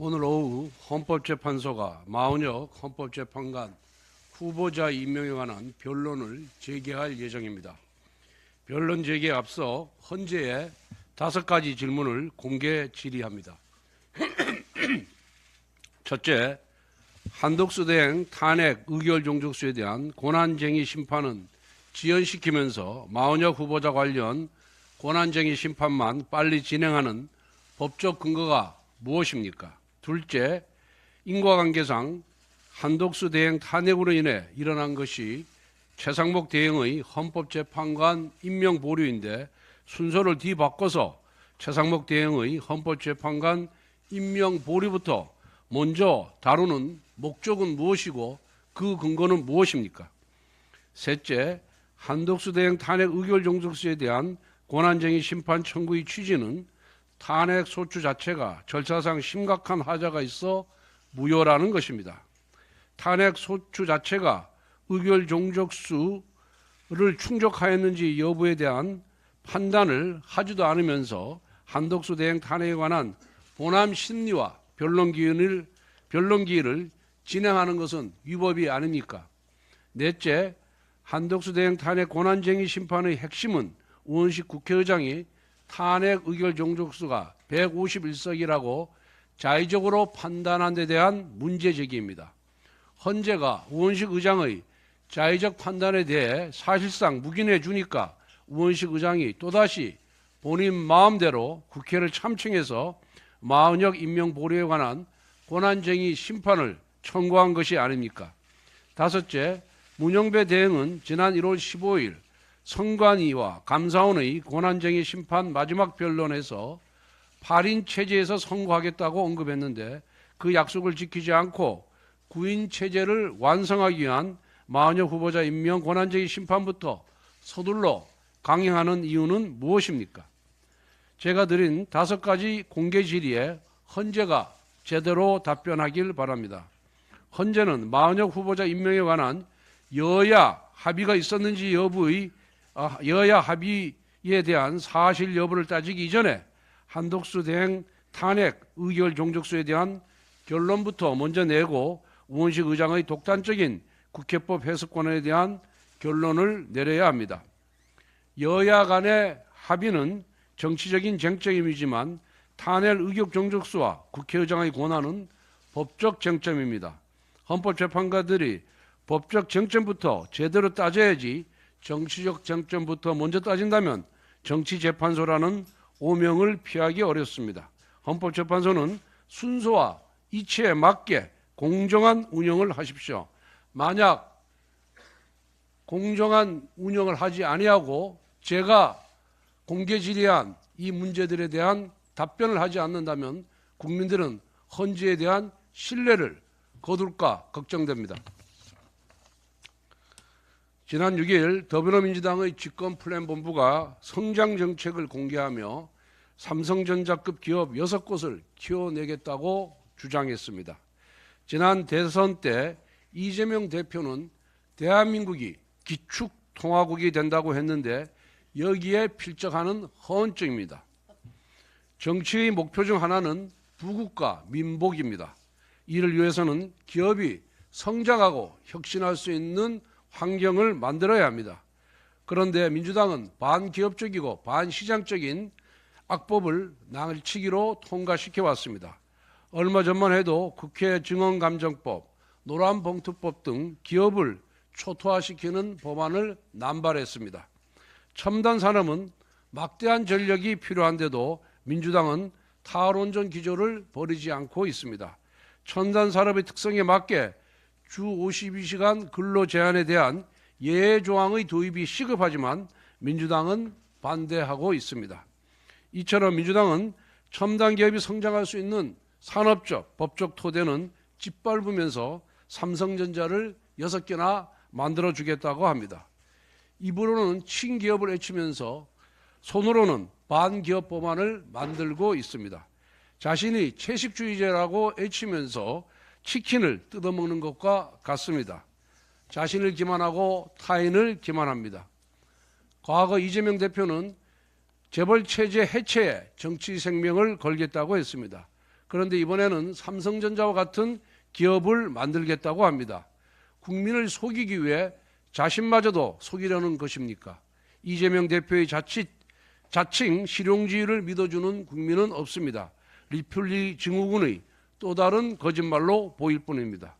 오늘 오후 헌법재판소가 마은혁 헌법재판관 후보자 임명에 관한 변론을 재개할 예정입니다. 변론 재개에 앞서 헌재에 다섯 가지 질문을 공개 질의합니다. 첫째, 한독수 대행 탄핵 의결 종족수에 대한 권한쟁의 심판은 지연시키면서 마은혁 후보자 관련 권한쟁의 심판만 빨리 진행하는 법적 근거가 무엇입니까? 둘째, 인과관계상 한독수 대행 탄핵으로 인해 일어난 것이 최상목 대행의 헌법재판관 임명 보류인데 순서를 뒤바꿔서 최상목 대행의 헌법재판관 임명 보류부터 먼저 다루는 목적은 무엇이고 그 근거는 무엇입니까? 셋째, 한독수 대행 탄핵 의결 종속수에 대한 권한쟁의 심판 청구의 취지는 탄핵 소추 자체가 절차상 심각한 하자가 있어 무효라는 것입니다. 탄핵 소추 자체가 의결 종족수를 충족하였는지 여부에 대한 판단을 하지도 않으면서 한독수 대행 탄핵에 관한 본함 심리와 변론 기회를 변론 기회를 진행하는 것은 위법이 아닙니까? 넷째, 한독수 대행 탄핵 권한쟁의 심판의 핵심은 우원식 국회의장이 탄핵 의결 종족수가 151석이라고 자의적으로 판단한 데 대한 문제 제기입니다. 헌재가 우원식 의장의 자의적 판단에 대해 사실상 묵인해 주니까 우원식 의장이 또다시 본인 마음대로 국회를 참청해서 마은혁 임명 보류에 관한 권한쟁의 심판을 청구한 것이 아닙니까? 다섯째, 문영배 대행은 지난 1월 15일 선관위와 감사원의 권한쟁의 심판 마지막 변론에서 8인 체제에서 선고하겠다고 언급했는데 그 약속을 지키지 않고 9인 체제를 완성하기 위한 마은혁 후보자 임명 권한쟁의 심판부터 서둘러 강행하는 이유는 무엇입니까? 제가 드린 다섯 가지 공개 질의에 헌재가 제대로 답변하길 바랍니다. 헌재는 마은혁 후보자 임명에 관한 여야 합의가 있었는지 여부의 아, 여야 합의에 대한 사실 여부를 따지기 이전에 한독수 대행 탄핵 의결 종족수에 대한 결론부터 먼저 내고 우원식 의장의 독단적인 국회법 해석권에 대한 결론을 내려야 합니다. 여야 간의 합의는 정치적인 쟁점이지만 탄핵 의결 종족수와 국회의장의 권한은 법적 쟁점입니다. 헌법재판관들이 법적 쟁점부터 제대로 따져야지 정치적 쟁점부터 먼저 따진다면 정치재판소라는 오명을 피하기 어렵습니다. 헌법재판소는 순서와 이치에 맞게 공정한 운영을 하십시오. 만약 공정한 운영을 하지 아니하고 제가 공개 질의한 이 문제들에 대한 답변을 하지 않는다면 국민들은 헌재에 대한 신뢰를 거둘까 걱정됩니다. 지난 6일 더불어민주당의 집권 플랜 본부가 성장 정책을 공개하며 삼성전자급 기업 6곳을 키워내겠다고 주장했습니다. 지난 대선 때 이재명 대표는 대한민국이 기축 통화국이 된다고 했는데 여기에 필적하는 허언증입니다. 정치의 목표 중 하나는 부국과 민복입니다. 이를 위해서는 기업이 성장하고 혁신할 수 있는 환경을 만들어야 합니다. 그런데 민주당은 반기업적이고 반시장적인 악법을 날치기로 통과시켜 왔습니다. 얼마 전만 해도 국회 증언감정법, 노란봉투법 등 기업을 초토화시키는 법안을 남발했습니다. 첨단 산업은 막대한 전력이 필요한데도 민주당은 탈원전 기조를 버리지 않고 있습니다. 첨단 산업의 특성에 맞게 주 52시간 근로 제한에 대한 예외 조항의 도입이 시급하지만 민주당은 반대하고 있습니다. 이처럼 민주당은 첨단 기업이 성장할 수 있는 산업적, 법적 토대는 짓밟으면서 삼성전자를 여섯 개나 만들어 주겠다고 합니다. 입으로는 친기업을 외치면서 손으로는 반기업 법안을 만들고 있습니다. 자신이 채식주의자라고 외치면서 치킨을 뜯어먹는 것과 같습니다. 자신을 기만하고 타인을 기만합니다. 과거 이재명 대표는 재벌 체제 해체에 정치 생명을 걸겠다고 했습니다. 그런데 이번에는 삼성전자와 같은 기업을 만들겠다고 합니다. 국민을 속이기 위해 자신마저도 속이려는 것입니까? 이재명 대표의 자칫 자칭 실용주의를 믿어주는 국민은 없습니다. 리플리 증후군의 또 다른 거짓말로 보일 뿐입니다.